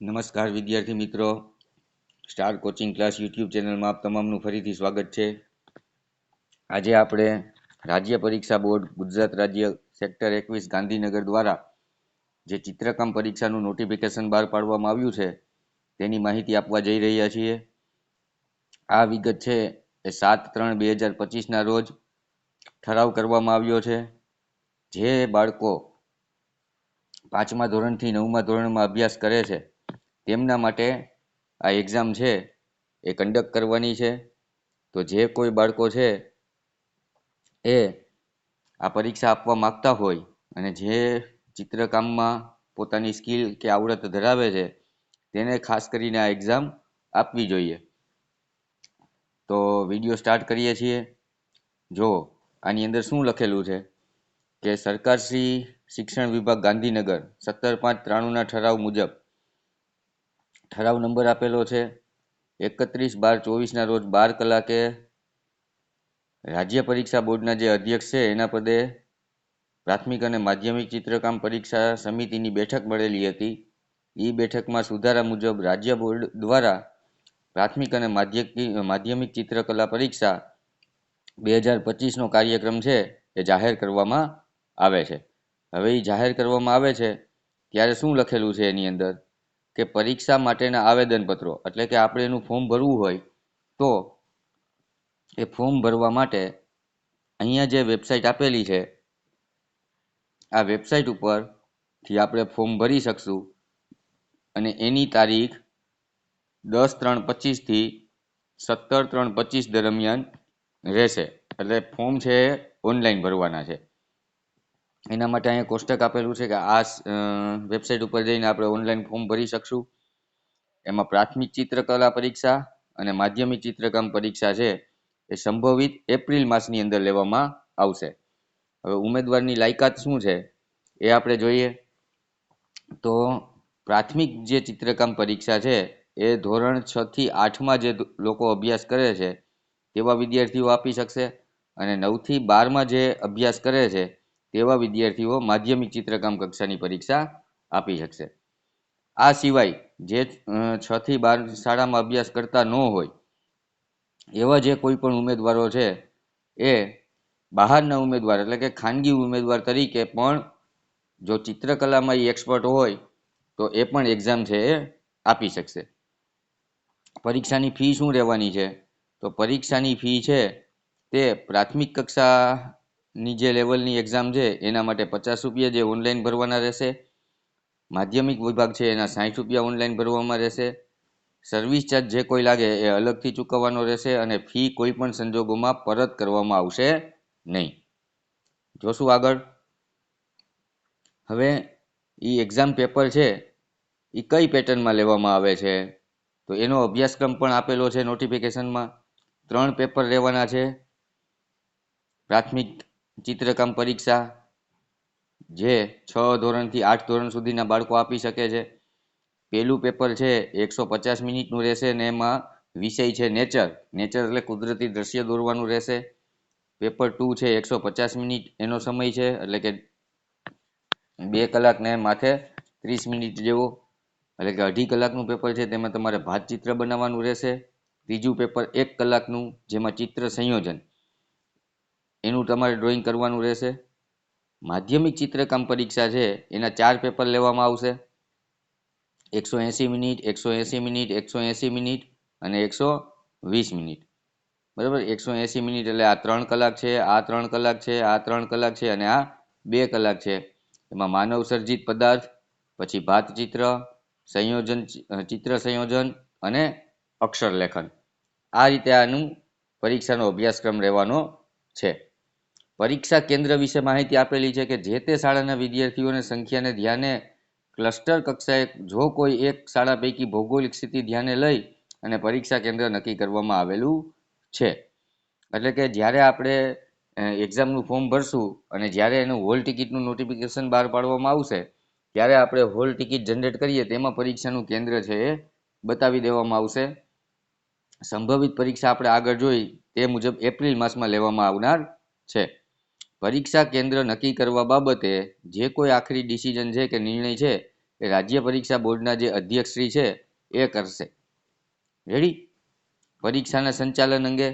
નમસ્કાર વિદ્યાર્થી મિત્રો. સ્ટાર કોચિંગ ક્લાસ યુટ્યુબ ચેનલમાં આપ તમામનું ફરીથી સ્વાગત છે. આજે આપણે રાજ્ય પરીક્ષા બોર્ડ, ગુજરાત રાજ્ય સેક્ટર એકવીસ ગાંધીનગર દ્વારા જે ચિત્રકામ પરીક્ષાનું નોટિફિકેશન બહાર પાડવામાં આવ્યું છે, તેની માહિતી આપવા જઈ રહ્યા છીએ. આ વિગત છે એ સાત ત્રણ બે હજાર પચીસના રોજ ઠરાવ કરવામાં આવ્યો છે. જે બાળકો પાંચમા ધોરણથી નવમા ધોરણમાં અભ્યાસ કરે છે તેમના માટે આ એક્ઝામ છે, એ કન્ડક્ટ કરવાની છે. તો જે કોઈ બાળકો છે, એ આ પરીક્ષા આપવા માગતા હોય અને જે ચિત્રકામમાં પોતાની સ્કિલ કે આવડત ધરાવે છે, તેને ખાસ કરીને આ એક્ઝામ આપવી જોઈએ. તો વીડિયો સ્ટાર્ટ કરીએ છીએ. જો આની અંદર શું લખેલું છે કે સરકારશ્રી શિક્ષણ વિભાગ ગાંધીનગર સત્તર પાંચ ત્રાણુંના ઠરાવ મુજબ ઠરાવ નંબર આપેલો છે. એકત્રીસ બાર ચોવીસના રોજ બાર કલાકે રાજ્ય પરીક્ષા બોર્ડના જે અધ્યક્ષ છે, એના પદે પ્રાથમિક અને માધ્યમિક ચિત્રકામ પરીક્ષા સમિતિની બેઠક મળેલી હતી. એ બેઠકમાં સુધારા મુજબ રાજ્ય બોર્ડ દ્વારા પ્રાથમિક અને માધ્યમિક ચિત્રકલા પરીક્ષા બે હજાર પચીસનો કાર્યક્રમ છે, એ જાહેર કરવામાં આવે છે. હવે એ જાહેર કરવામાં આવે છે, ત્યારે શું લખેલું છે એની અંદર? કે પરીક્ષા માટેના આવેદનપત્રો, એટલે કે આપણે એનું ફોર્મ ભરવું હોય, તો એ ફોર્મ ભરવા માટે અહીંયા જે વેબસાઇટ આપેલી છે, આ વેબસાઇટ ઉપરથી આપણે ફોર્મ ભરી શકશું અને એની તારીખ દસ ત્રણ પચીસથી સત્તર ત્રણ પચીસ દરમિયાન રહેશે. એટલે ફોર્મ છે ઓનલાઈન ભરવાના છે. એના માટે અહીંયા કોષ્ટક આપેલું છે કે આ વેબસાઇટ ઉપર જઈને આપણે ઓનલાઈન ફોર્મ ભરી શકશું. એમાં પ્રાથમિક ચિત્રકલા પરીક્ષા અને માધ્યમિક ચિત્રકામ પરીક્ષા છે એ સંભવિત એપ્રિલ માસની અંદર લેવામાં આવશે. હવે ઉમેદવારની લાયકાત શું છે એ આપણે જોઈએ. તો પ્રાથમિક જે ચિત્રકામ પરીક્ષા છે એ ધોરણ છ થી આઠમાં જે લોકો અભ્યાસ કરે છે તેવા વિદ્યાર્થીઓ આપી શકશે અને નવથી બારમાં જે અભ્યાસ કરે છે તેવા વિદ્યાર્થીઓ માધ્યમિક ચિત્રકામ કક્ષાની પરીક્ષા આપી શકશે. આ સિવાય જે છ થી બાર શાળામાં અભ્યાસ કરતા ન હોય, એવા જે કોઈ પણ ઉમેદવારો છે, એ બહારના ઉમેદવાર એટલે કે ખાનગી ઉમેદવાર તરીકે પણ જો ચિત્રકલામાં એ એક્સપર્ટ હોય, તો એ પણ એક્ઝામ છે એ આપી શકશે. પરીક્ષાની ફી શું રહેવાની છે? તો પરીક્ષાની ફી છે તે પ્રાથમિક કક્ષાની જે લેવલની એક્ઝામ છે, એના માટે પચાસ રૂપિયા જે ઓનલાઈન ભરવાના રહેશે. માધ્યમિક વિભાગ છે, એના સાઠ રૂપિયા ઓનલાઈન ભરવામાં રહેશે. સર્વિસ ચાર્જ જે કોઈ લાગે, એ અલગથી ચૂકવવાનો રહેશે અને ફી કોઈ પણ સંજોગોમાં પરત કરવામાં આવશે નહીં. જોશું આગળ. હવે એ એક્ઝામ પેપર છે એ કઈ પેટર્નમાં લેવામાં આવે છે? તો એનો અભ્યાસક્રમ પણ આપેલો છે નોટિફિકેશનમાં ત્રણ પેપર લેવાના છે. પ્રાથમિક ચિત્રકામ પરીક્ષા, જે છ ધોરણથી આઠ ધોરણ સુધીના બાળકો આપી શકે છે. પહેલું પેપર છે એકસો પચાસ મિનિટનું રહેશે ને એમાં વિષય છે નેચર. નેચર એટલે કુદરતી દ્રશ્ય દોરવાનું રહેશે. પેપર ટુ છે એકસો પચાસ મિનિટ, એનો સમય છે એટલે કે બે કલાક ને માથે ત્રીસ મિનિટ જેવો. એટલે કે અઢી કલાકનું પેપર છે, તેમાં તમારે ભાતચિત્ર બનાવવાનું રહેશે. ત્રીજું પેપર એક કલાકનું, જેમાં ચિત્ર સંયોજન. એનું તમારે ડ્રોઈંગ કરવાનું રહેશે. માધ્યમિક ચિત્રકામ પરીક્ષા છે, એના ચાર પેપર લેવામાં આવશે. એકસો એંસી મિનિટ, એકસો એંસી મિનિટ, એકસો એંસી મિનિટ અને એકસો વીસ મિનિટ. બરાબર? એકસો એંસી મિનિટ એટલે આ ત્રણ કલાક છે, આ ત્રણ કલાક છે, આ ત્રણ કલાક છે અને આ બે કલાક છે. એમાં માનવ સર્જિત પદાર્થ, પછી ભાત ચિત્ર, સંયોજન ચિત્ર સંયોજન અને અક્ષર લેખન. આ રીતે આનું પરીક્ષાનો અભ્યાસક્રમ રહેવાનો છે. પરીક્ષા કેન્દ્ર વિશે માહિતી આપેલી છે કે જે તે શાળાના વિદ્યાર્થીઓની સંખ્યાને ધ્યાને ક્લસ્ટર કક્ષાએ જો કોઈ એક શાળા પૈકી ભૌગોલિક સ્થિતિ ધ્યાને લઈ અને પરીક્ષા કેન્દ્ર નક્કી કરવામાં આવેલું છે. એટલે કે જ્યારે આપણે એક્ઝામનું ફોર્મ ભરશું અને જ્યારે એનું હોલ ટિકિટનું નોટિફિકેશન બહાર પાડવામાં આવશે, ત્યારે આપણે હોલ ટિકિટ જનરેટ કરીએ તેમાં પરીક્ષાનું કેન્દ્ર છે એ બતાવી દેવામાં આવશે. સંભવિત પરીક્ષા આપણે આગળ જોઈ તે મુજબ એપ્રિલ માસમાં લેવામાં આવનાર છે. પરીક્ષા કેન્દ્ર નક્કી કરવા બાબતે જે કોઈ આખરી ડિસિઝન છે કે નિર્ણય છે એ રાજ્ય પરીક્ષા બોર્ડના જે અધ્યક્ષશ્રી છે એ કરશે. રેડી પરીક્ષાના સંચાલન અંગે?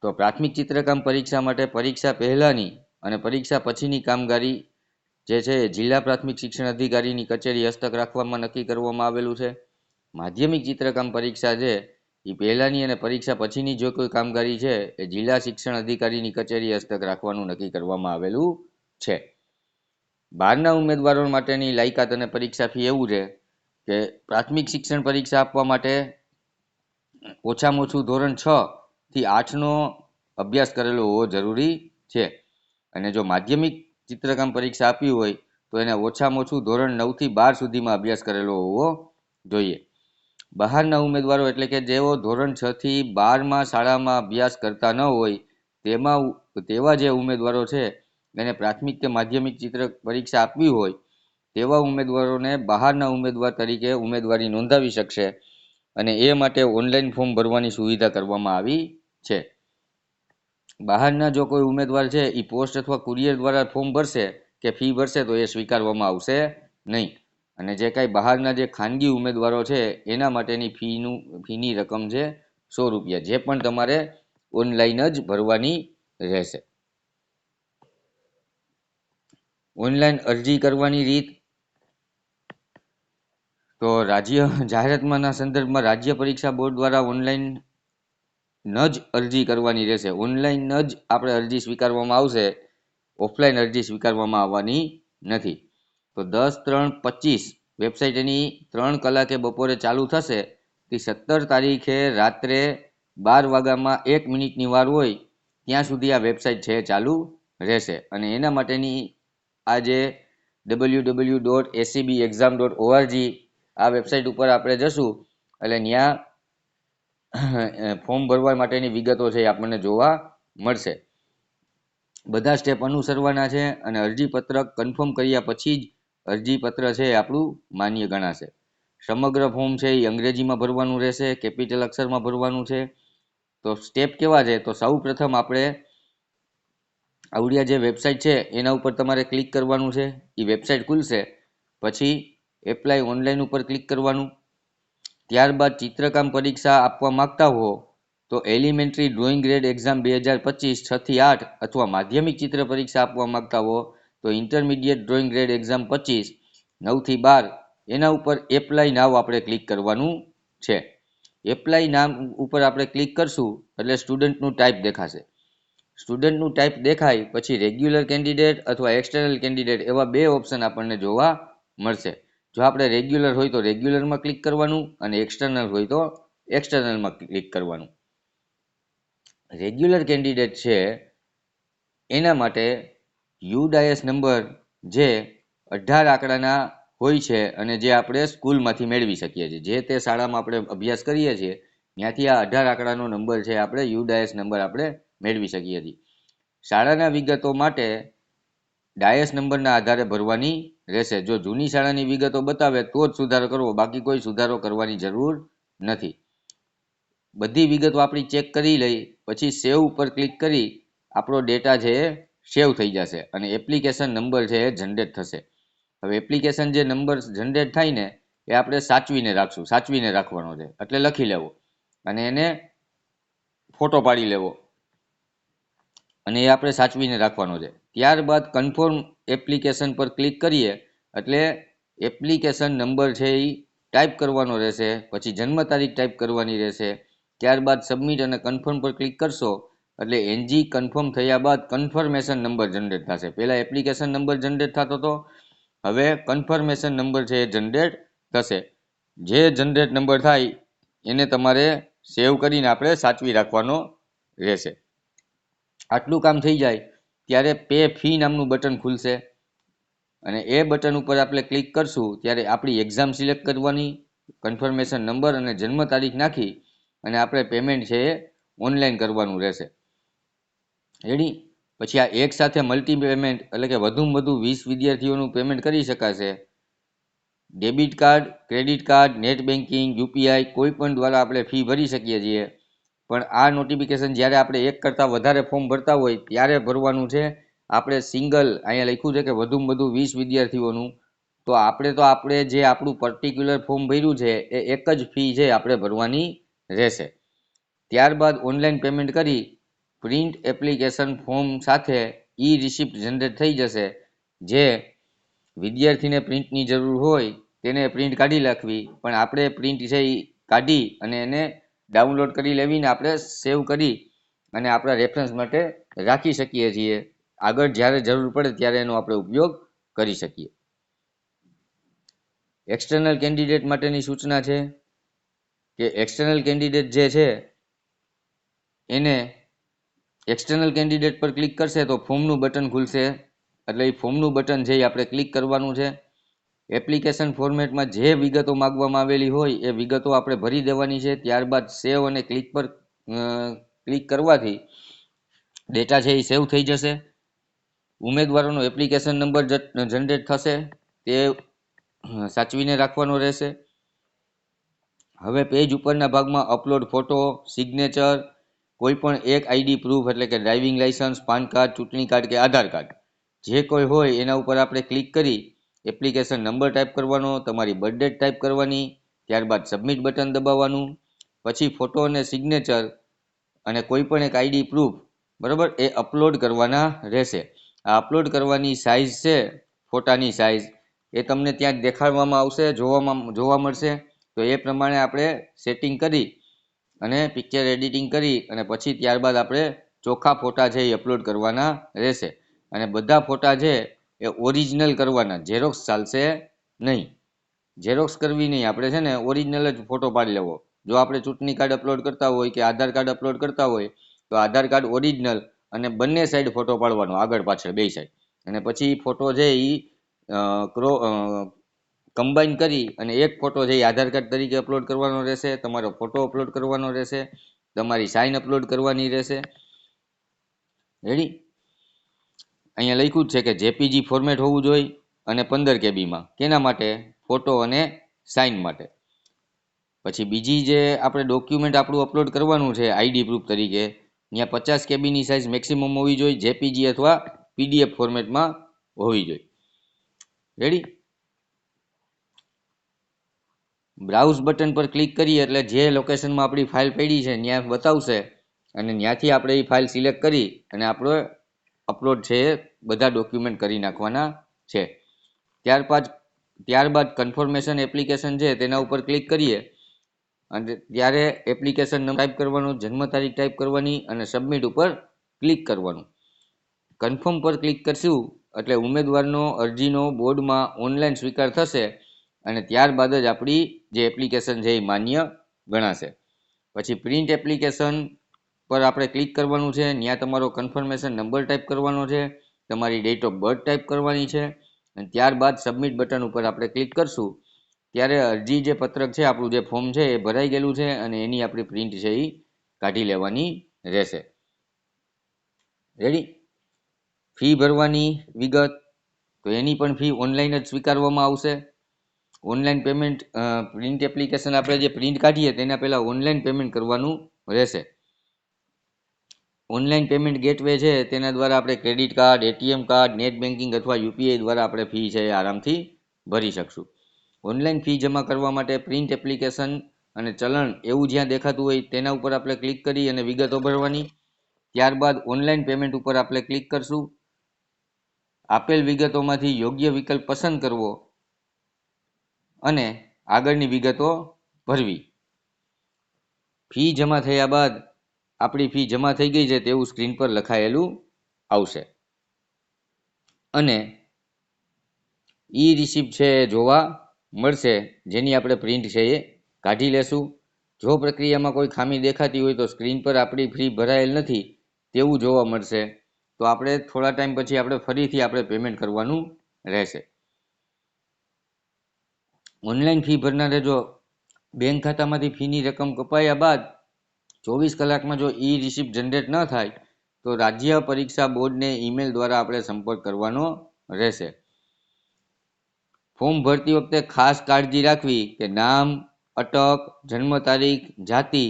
તો પ્રાથમિક ચિત્રકામ પરીક્ષા માટે પરીક્ષા પહેલાંની અને પરીક્ષા પછીની કામગીરી જે છે જિલ્લા પ્રાથમિક શિક્ષણ અધિકારીની કચેરી હસ્તક રાખવામાં નક્કી કરવામાં આવેલું છે. માધ્યમિક ચિત્રકામ પરીક્ષા છે એ પહેલાંની અને પરીક્ષા પછીની જો કોઈ કામગીરી છે, એ જિલ્લા શિક્ષણ અધિકારીની કચેરી હસ્તક રાખવાનું નક્કી કરવામાં આવેલું છે. બહારના ઉમેદવારો માટેની લાયકાત અને પરીક્ષા ફી એવું છે કે પ્રાથમિક શિક્ષણ પરીક્ષા આપવા માટે ઓછામાં ઓછું ધોરણ છ થી આઠનો અભ્યાસ કરેલો હોવો જરૂરી છે. અને જો માધ્યમિક ચિત્રકામ પરીક્ષા આપી હોય, તો એને ઓછામાં ઓછું ધોરણ નવથી બાર સુધીમાં અભ્યાસ કરેલો હોવો જોઈએ. બહારના ઉમેદવારો એટલે કે જેઓ ધોરણ છ થી બારમાં શાળામાં અભ્યાસ કરતા ન હોય, તેમાં તેવા જે ઉમેદવારો છે એને પ્રાથમિક કે માધ્યમિક ચિત્ર પરીક્ષા આપવી હોય, તેવા ઉમેદવારોને બહારના ઉમેદવાર તરીકે ઉમેદવારી નોંધાવી શકશે અને એ માટે ઓનલાઈન ફોર્મ ભરવાની સુવિધા કરવામાં આવી છે. બહારના જો કોઈ ઉમેદવાર છે એ પોસ્ટ અથવા કુરિયર દ્વારા ફોર્મ ભરશે કે ફી ભરશે તો એ સ્વીકારવામાં આવશે નહીં. અને જે કાંઈ બહારના જે ખાનગી ઉમેદવારો છે, એના માટેની ફીનું, ફીની રકમ છે સો રૂપિયા, જે પણ તમારે ઓનલાઈન જ ભરવાની રહેશે. ઓનલાઈન અરજી કરવાની રીત. તો રાજ્ય, જાહેરાતમાંના સંદર્ભમાં રાજ્ય પરીક્ષા બોર્ડ દ્વારા ઓનલાઈન ન જ અરજી કરવાની રહેશે. ઓનલાઈન જ આપણે અરજી સ્વીકારવામાં આવશે, ઓફલાઈન અરજી સ્વીકારવામાં આવવાની નથી. તો દસ ત્રણ પચીસ વેબસાઇટ એની ત્રણ કલાકે બપોરે ચાલુ થશે. તે સત્તર તારીખે રાત્રે બાર વાગ્યામાં એક મિનિટની વાર હોય, ત્યાં સુધી આ વેબસાઇટ છે ચાલુ રહેશે. અને એના માટેની આ જે W W dot A C B exam dot O R G આ વેબસાઇટ ઉપર આપણે જશું. એટલે ત્યાં ફોર્મ ભરવા માટેની વિગતો છે એ આપણને જોવા મળશે. બધા સ્ટેપ અનુસરવાના છે અને અરજીપત્રક કન્ફર્મ કર્યા પછી જ અરજીપત્ર છે એ આપણું માન્ય ગણાશે. સમગ્ર ફોર્મ છે એ અંગ્રેજીમાં ભરવાનું રહેશે કેપિટલ અક્ષરમાં ભરવાનું છે. તો સ્ટેપ કેવા છે? તો સૌ પ્રથમ આપણે આવડિયા જે વેબસાઇટ છે એના ઉપર તમારે ક્લિક કરવાનું છે. એ વેબસાઇટ ખુલશે. પછી એપ્લાય ઓનલાઈન ઉપર ક્લિક કરવાનું. ત્યારબાદ ચિત્રકામ પરીક્ષા આપવા માંગતા હો તો એલિમેન્ટરી ડ્રોઈંગ ગ્રેડ એક્ઝામ બે હજાર પચીસ છથી આઠ અથવા માધ્યમિક ચિત્ર પરીક્ષા આપવા માંગતા હો તો ઇન્ટરમીડિયેટ ડ્રોઈંગ ગ્રેડ એક્ઝામ પચીસ, નવથી બાર, એના ઉપર એપ્લાય નાવ આપણે ક્લિક કરવાનું છે. એપ્લાય નામ ઉપર આપણે ક્લિક કરશું, એટલે સ્ટુડન્ટનું ટાઈપ દેખાશે. સ્ટુડન્ટનું ટાઈપ દેખાય, પછી રેગ્યુલર કેન્ડિડેટ અથવા એક્સટર્નલ કેન્ડિડેટ એવા બે ઓપ્શન આપણને જોવા મળશે. જો આપણે રેગ્યુલર હોય તો રેગ્યુલરમાં ક્લિક કરવાનું અને એક્સટર્નલ હોય તો એક્સટર્નલમાં ક્લિક કરવાનું. રેગ્યુલર કેન્ડિડેટ છે, એના માટે યુડાયસ નંબર જે અઢાર આંકડાના હોય છે અને જે આપણે સ્કૂલમાંથી મેળવી શકીએ છીએ. જે તે શાળામાં આપણે અભ્યાસ કરીએ છીએ, ત્યાંથી આ અઢાર આંકડાનો નંબર છે આપણે, યુડાયસ નંબર આપણે મેળવી શકીએ છીએ. શાળાના વિગતો માટે ડાયસ નંબરના આધારે ભરવાની રહેશે. જો જૂની શાળાની વિગતો બતાવે, તો જ સુધારો કરવો. બાકી કોઈ સુધારો કરવાની જરૂર નથી. બધી વિગતો આપણી ચેક કરી લઈ, પછી સેવ ઉપર ક્લિક કરી આપણો ડેટા છે સેવ થઈ જશે અને એપ્લિકેશન નંબર છે એ જનરેટ થશે. હવે એપ્લિકેશન જે નંબર જનરેટ થાય ને, એ આપણે સાચવીને રાખશું. સાચવીને રાખવાનો છે. એટલે લખી લેવો. અને એને ફોટો પાડી લેવો. અને એ આપણે સાચવીને રાખવાનો છે. ત્યારબાદ કન્ફર્મ એપ્લિકેશન પર ક્લિક કરીએ, એટલે એપ્લિકેશન નંબર છે એ ટાઈપ કરવાનો રહેશે. પછી જન્મ તારીખ ટાઈપ કરવાની રહેશે. ત્યારબાદ સબમિટ અને કન્ફર્મ પર ક્લિક કરશો એટલે એનજી કન્ફર્મ થયા બાદ કન્ફર્મેશન નંબર જનરેટ થશે. પહેલાં એપ્લિકેશન નંબર જનરેટ થતો હતો હવે કન્ફર્મેશન નંબર છે એ જનરેટ થશે. જે જનરેટ નંબર થાય, એને તમારે સેવ કરીને આપણે સાચવી રાખવાનો રહેશે. આટલું કામ થઈ જાય, ત્યારે પે ફી નામનું બટન ખુલશે. અને એ બટન ઉપર આપણે ક્લિક કરશું, ત્યારે આપણી એક્ઝામ સિલેક્ટ કરવાની કન્ફર્મેશન નંબર અને જન્મ તારીખ નાખી, અને આપણે પેમેન્ટ છે એ ઓનલાઈન કરવાનું રહેશે. રેડી? પછી આ એક સાથે મલ્ટી પેમેન્ટ એટલે કે વધુમાં વધુ વીસ વિદ્યાર્થીઓનું પેમેન્ટ કરી શકાશે. Debit card, credit card, net banking UPI કોઈ પણ દ્વારા આપણે ફી ભરી શકીએ છીએ. પણ આ નોટિફિકેશન જ્યારે આપણે એક કરતાં વધારે ફોર્મ ભરતા હોય ત્યારે ભરવાનું છે. આપણે સિંગલ અહીંયા લખ્યું છે કે વધુમાં વધુ વીસ વિદ્યાર્થીઓનું. તો આપણે તો આપણે જે આપણું પર્ટિક્યુલર ફોર્મ ભર્યું છે એ એક જ ફી છે આપણે ભરવાની રહેશે. ત્યારબાદ ઓનલાઈન પેમેન્ટ કરી પ્રિન્ટ એપ્લિકેશન ફોર્મ સાથે ઈ રિસિપ્ટ જનરેટ થઈ જશે. જે વિદ્યાર્થીને પ્રિન્ટની જરૂર હોય તેને પ્રિન્ટ કાઢી નાખવી. પણ આપણે પ્રિન્ટ છે એ કાઢી અને એને ડાઉનલોડ કરી લેવીને આપણે સેવ કરી અને આપણા રેફરન્સ માટે રાખી શકીએ છીએ. આગળ જ્યારે જરૂર પડે ત્યારે એનો આપણે ઉપયોગ કરી શકીએ. એક્સટર્નલ કેન્ડિડેટ માટેની સૂચના છે કે એક્સટર્નલ કેન્ડિડેટ જે છે, એને એક્સટર્નલ કેન્ડિડેટ પર ક્લિક કરશે તો ફોર્મનું બટન ખુલશે. એટલે એ ફોર્મનું બટન જે આપણે ક્લિક કરવાનું છે એપ્લિકેશન ફોર્મેટમાં જે વિગતો માગવામાં આવેલી હોય એ વિગતો આપણે ભરી દેવાની છે. ત્યારબાદ સેવ અને ક્લિક પર ક્લિક કરવાથી ડેટા છે એ સેવ થઈ જશે. ઉમેદવારોનો એપ્લિકેશન નંબર જનરેટ થશે. તે સાચવીને રાખવાનો રહેશે. હવે પેજ ઉપરના ભાગમાં અપલોડ ફોટો સિગ્નેચર કોઈ પણ એક આઈડી પ્રૂફ એટલે કે ડ્રાઇવિંગ લાઇસન્સ પાન કાર્ડ ચૂંટણી કાર્ડ કે આધાર કાર્ડ જે કોઈ હોય એના ઉપર આપણે ક્લિક કરી એપ્લિકેશન નંબર ટાઈપ કરવાનો, તમારી બર્થ ડેટ ટાઈપ કરવાની, ત્યારબાદ સબમિટ બટન દબાવવાનું, પછી ફોટો અને સિગ્નેચર અને કોઈ પણ એક આઈડી પ્રૂફ બરાબર, એ અપલોડ કરવાના રહેશે. આ અપલોડ કરવાની સાઇઝ છે, ફોટાની સાઇઝ એ તમને ત્યાં દેખાડવામાં આવશે, જોવામાં, જોવા મળશે. તો એ પ્રમાણે આપણે સેટિંગ કરી અને પિક્ચર એડિટિંગ કરી અને પછી ત્યારબાદ આપણે ચોખ્ખા ફોટા છે એ અપલોડ કરવાના રહેશે. અને બધા ફોટા છે એ ઓરિજિનલ કરવાના ઝેરોક્સ ચાલશે નહીં. ઝેરોક્સ કરવી નહીં, આપણે છે ને ઓરિજિનલ જ ફોટો પાડી લેવો. જો આપણે ચૂંટણી કાર્ડ અપલોડ કરતા હોય કે આધાર કાર્ડ અપલોડ કરતા હોય, તો આધાર કાર્ડ ઓરિજિનલ અને બંને સાઈડ ફોટો પાડવાનો, આગળ પાછળ, બે સાઈડ અને પછી ફોટો છે એ ક્રો કમ્બાઈન કરી અને એક ફોટો જે આધાર કાર્ડ તરીકે અપલોડ કરવાનો રહેશે, તમારો ફોટો અપલોડ કરવાનો રહેશે, તમારી સાઇન અપલોડ કરવાની રહેશે. રેડી અહીંયા લખ્યું જ છે કે જેપીજી ફોર્મેટ હોવું જોઈએ અને પંદર કેબીમાં કેના માટે? ફોટો અને સાઇન માટે. પછી બીજી જે આપણે ડોક્યુમેન્ટ આપણું અપલોડ કરવાનું છે આઈડી પ્રૂફ તરીકે, ત્યાં પચાસ કેબીની સાઇઝ મેક્સિમમ હોવી જોઈએ જેપીજી અથવા પીડીએફ ફોર્મેટમાં હોવી જોઈએ. રેડી બ્રાઉઝ બટન પર ક્લિક કરીએ એટલે જે લોકેશનમાં આપણી ફાઇલ પડી છે ત્યાં બતાવશે અને ત્યાંથી આપણે એ ફાઇલ સિલેક્ટ કરી અને આપણો અપલોડ છે બધા ડોક્યુમેન્ટ કરી નાખવાના છે. ત્યારબાદ ત્યારબાદ કન્ફર્મેશન એપ્લિકેશન છે તેના ઉપર ક્લિક કરીએ અને ત્યારે એપ્લિકેશન ટાઈપ કરવાનું, જન્મ તારીખ ટાઈપ કરવાની અને સબમિટ ઉપર ક્લિક કરવાનું. કન્ફર્મ પર ક્લિક કરશું એટલે ઉમેદવારનો અરજીનો બોર્ડમાં ઓનલાઈન સ્વીકાર થશે અને ત્યારબાદ જ આપણી જે એપ્લિકેશન છે એ માન્ય ગણાશે. પછી પ્રિન્ટ એપ્લિકેશન પર આપણે ક્લિક કરવાનું છે, ત્યાં તમારો કન્ફર્મેશન નંબર ટાઈપ કરવાનો છે, તમારી ડેટ ઓફ બર્થ ટાઈપ કરવાની છે, અને ત્યારબાદ સબમિટ બટન ઉપર આપણે ક્લિક કરશું. ત્યારે અરજી જે પત્રક છે, આપણું જે ફોર્મ છે, એ ભરાઈ ગયેલું છે, અને એની આપણી પ્રિન્ટ છે એ કાઢી લેવાની રહેશે. રેડી ફી ભરવાની વિગત, તો એની પણ ફી ઓનલાઈન જ સ્વીકારવામાં આવશે. ઓનલાઈન પેમેન્ટ પ્રિન્ટ એપ્લિકેશન આપણે જે પ્રિન્ટ કાઢીએ તેના પહેલાં ઓનલાઈન પેમેન્ટ કરવાનું રહેશે. ઓનલાઈન પેમેન્ટ ગેટવે છે, તેના દ્વારા આપણે credit card ATM card net banking અથવા યુપીઆઈ દ્વારા આપણે ફી છે આરામથી ભરી શકશું. ઓનલાઈન ફી જમા કરવા માટે પ્રિન્ટ એપ્લિકેશન અને ચલણ એવું જ્યાં દેખાતું હોય તેના ઉપર આપણે ક્લિક કરી અને વિગતો ભરવાની. ત્યારબાદ ઓનલાઈન પેમેન્ટ ઉપર આપણે ક્લિક કરશું. આપેલ વિગતોમાંથી યોગ્ય વિકલ્પ પસંદ કરવો. અને આગળની વિગતો ભરવી. ફી જમા થયા બાદ આપણી ફી જમા થઈ ગઈ છે તેવું સ્ક્રીન પર લખાયેલું આવશે. અને ઈ રિસિપ્ટ છે એ જોવા મળશે, જેની આપણે પ્રિન્ટ છે એ કાઢી લેશું. જો પ્રક્રિયામાં કોઈ ખામી દેખાતી હોય તો સ્ક્રીન પર આપણી ફી ભરાયેલ નથી તેવું જોવા મળશે. તો આપણે થોડા ટાઈમ પછી આપણે ફરીથી આપણે પેમેન્ટ કરવાનું રહેશે. ઓનલાઈન ફી ભરનારે જો બેંક ખાતામાંથી ફીની રકમ કપાયા બાદ ચોવીસ કલાકમાં જો ઈ રિસિપ્ટ જનરેટ ન થાય, તો રાજ્ય પરીક્ષા બોર્ડને ઈમેલ દ્વારા આપણે સંપર્ક કરવાનો રહેશે. ફોર્મ ભરતી વખતે ખાસ કાળજી રાખવી કે નામ, અટક, જન્મ તારીખ, જાતિ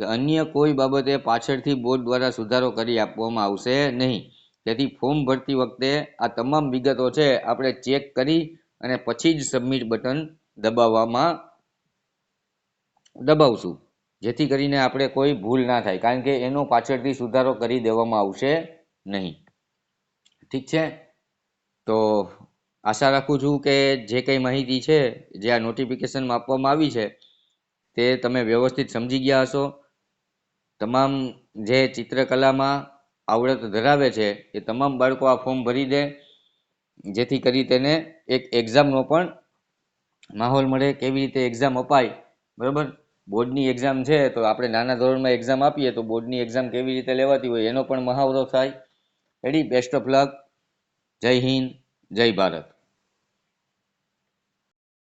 કે અન્ય કોઈ બાબતે પાછળથી બોર્ડ દ્વારા સુધારો કરી આપવામાં આવશે નહીં. તેથી ફોર્મ ભરતી વખતે આ તમામ વિગતો છે આપણે ચેક કરી અને પછી જ સબમિટ બટન દબાવવામાં દબાવશું. જેથી કરીને આપણે કોઈ ભૂલ ના થાય, કારણ કે એનો પાછળથી સુધારો કરી દેવામાં આવશે નહીં. ઠીક છે? તો આશા રાખું છું કે જે કંઈ માહિતી છે, જે આ નોટિફિકેશનમાં આપવામાં આવી છે, તે તમે વ્યવસ્થિત સમજી ગયા હશો. તમામ જે ચિત્રકલામાં આવડત ધરાવે છે, એ તમામ બાળકો આ ફોર્મ ભરી દે, જેથી કરી તેને એક એક્ઝામનો પણ માહોલ મળે, કેવી રીતે એક્ઝામ અપાય, બરાબર? બોર્ડની એક્ઝામ છે, તો આપણે નાના ધોરણમાં એક્ઝામ આપીએ, તો બોર્ડની એક્ઝામ કેવી રીતે લેવાતી હોય, એનો પણ મહાવરો થાય. રેડી બેસ્ટ ઓફ લક જય હિન્દ, જય ભારત.